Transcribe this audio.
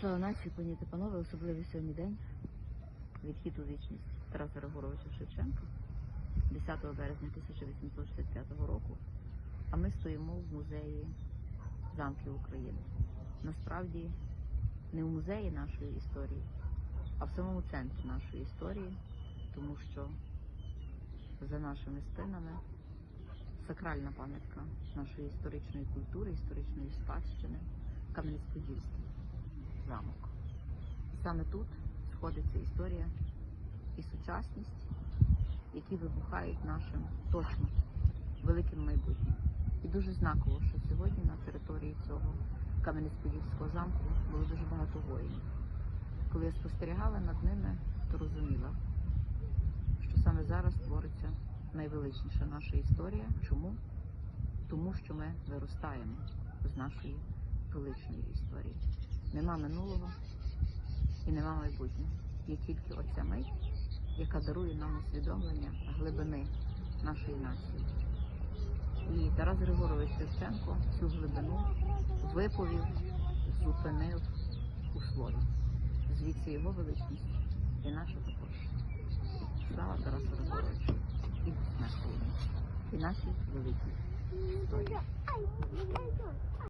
Слава нації, пані та панове, особливий сьогодні день. Відхід у вічність Тараса Григоровича Шевченка 10 березня 1865 року. А ми стоїмо в музеї замків України. Насправді не в музеї нашої історії, а в самому центрі нашої історії, тому що за нашими спинами сакральна пам'ятка нашої історичної культури, історичної спадщини Кам'янець-Подільський замок. І саме тут сходиться історія і сучасність, які вибухають нашим точно великим майбутнім. І дуже знаково, що сьогодні на території цього Кам'янець-Подільського замку було дуже багато воїнів. Коли я спостерігала над ними, то розуміла, що саме зараз твориться найвеличніша наша історія. Чому? Тому що ми виростаємо з нашої величної історії. Нема минулого і нема майбутнього. Є тільки оця мить, яка дарує нам усвідомлення глибини нашої нації. І Тарас Григорович Шевченко цю глибину виповів, зупинив у слові. Звідси його величність і наша також. Слава Тарасу Григоровичу і безсмертній, і нашій великій.